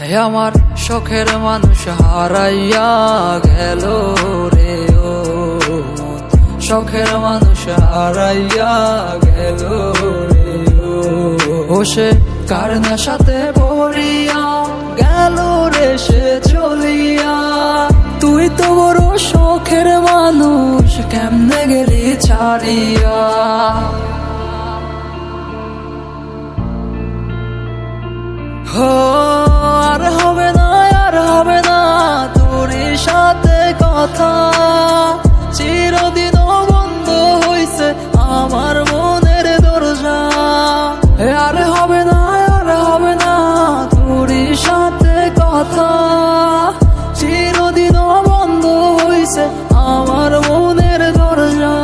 হে আমার শখের মানুষ, হারাইয়া গেল রে ও। শখের মানুষ, হারাইয়া গেল রে ও সে কার সাথে পড়িয়া গেল রে, সে চলিয়া। তুই তো বড় শখের মানুষ, কেমনে গেলি ছাড়িয়া? কথা। চিরদিন বন্ধ হইছে আমার মনের দরজা।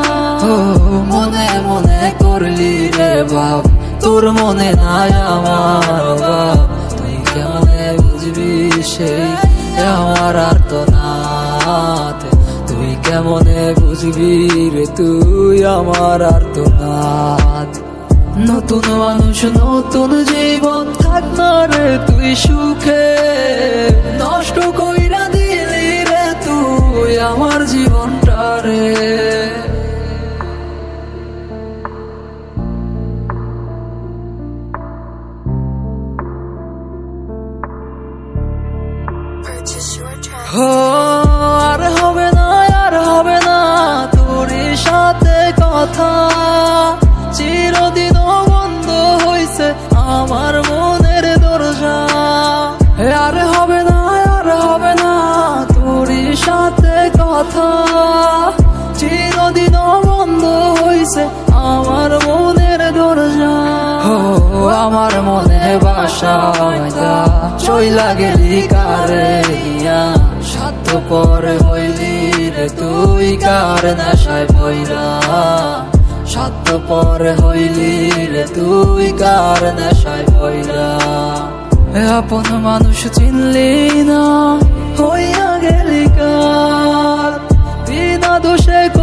মনে মনে করলি রে বাপ, তোর মনে নাই আমার বাপ তুই কেমনে বুঝবি সেই আমার আর তো নাথ তুই কেমনে বুঝবি রে, তুই আমার আর তো নাথ নতুন মানুষ নতুন জীবন থাক না রে তুই সুখে। নষ্ট কইরা দিলি রে তুই আমার জীবনটা রে। Purchase আমার মনের দরজা। আর হবে না আর হবে না তোর সাথে কথা। চিরদিন বন্ধ হইছে আমার মনের দরজা। হো আমার মনে বাসা চইলা গেলি কারে সাত পরে হইলি রে তুই কার নেশায় পইরা। সাত পরে হইলি রে তুই কার নেশায় হইলা আপন মানুষ চিনলি না, হইয়া গেলি কার? বিনা দোষী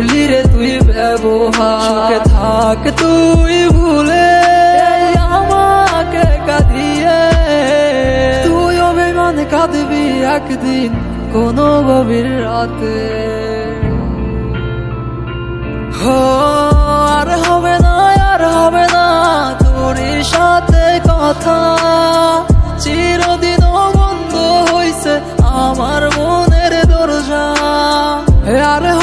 করলি তুই ব্যবহার। সুখে থাক তুই ভুলে। আমাকে কাঁদিয়ে। তুই অভিমান কাঁদবি একদিন কোনো গভীর রাতে। হো, আর হবে না, আর হবে না তোর সাথে কথা। চিরদিন বন্ধ হইছে আমার মনের দরজা। আর